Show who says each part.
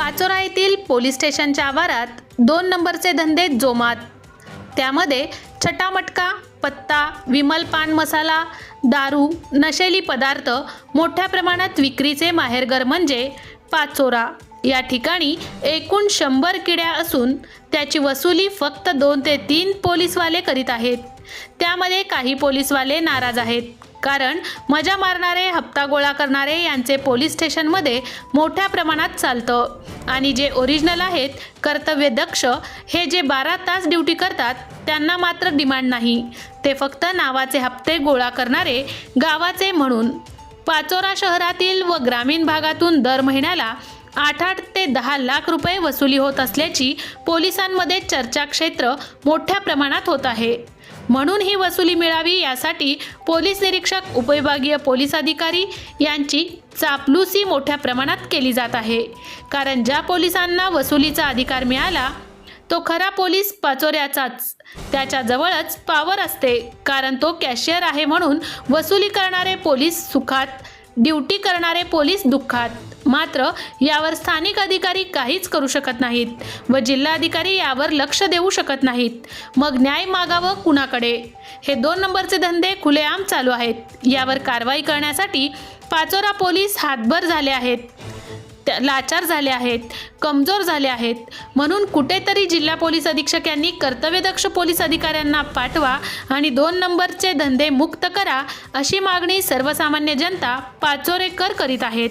Speaker 1: पाचोरा येथील पोलीस स्टेशनच्या आवारात दोन नंबरचे धंदे जोमात. त्यामध्ये छटामटका पत्ता विमल पान मसाला दारू नशेली पदार्थ मोठ्या प्रमाणात विक्रीचे माहेरघर म्हणजे पाचोरा. या ठिकाणी एकूण शंभर किड्या असून त्याची वसुली फक्त दोन ते तीन पोलीसवाले करीत आहेत. त्यामध्ये काही पोलीसवाले नाराज आहेत. कारण मजा मारणारे हप्ता गोळा करणारे यांचे पोलीस स्टेशनमध्ये मोठ्या प्रमाणात चालतं. आणि जे ओरिजिनल आहेत कर्तव्यदक्ष हे जे बारा तास ड्युटी करतात त्यांना मात्र डिमांड नाही. ते फक्त नावाचे हप्ते गोळा करणारे गावाचे म्हणून. पाचोरा शहरातील व ग्रामीण भागातून दर महिन्याला आठ आठ ते दहा लाख रुपये वसुली होत असल्याची पोलिसांमध्ये चर्चा क्षेत्र मोठ्या प्रमाणात होत आहे. म्हणून ही वसुली मिळावी यासाठी पोलीस निरीक्षक उपविभागीय पोलीस अधिकारी यांची चापलूसी मोठ्या प्रमाणात केली जात आहे. कारण ज्या पोलिसांना वसुलीचा अधिकार मिळाला तो खरा पोलीस पाचोऱ्याचाच. त्याच्याजवळच पावर असते. कारण तो कॅशियर आहे म्हणून वसुली करणारे पोलीस सुखात ड्युटी करणारे पोलीस दुःखात. मात्र यावर स्थानिक अधिकारी काहीच करू शकत नाहीत व जिल्हाधिकारी यावर लक्ष देऊ शकत नाहीत. मग न्याय मागावं कुणाकडे? हे दोन नंबरचे धंदे खुलेआम चालू आहेत. यावर कारवाई करण्यासाठी पाचोरा पोलीस हातभर झाले आहेत. त्या- लाचार झाले आहेत कमजोर झाले आहेत. म्हणून कुठेतरी जिल्हा पोलीस अधीक्षक यांनी कर्तव्यदक्ष पोलीस अधिकाऱ्यांना पाठवा आणि दोन नंबरचे धंदे मुक्त करा अशी मागणी सर्वसामान्य जनता पाचोरेकर करीत आहेत.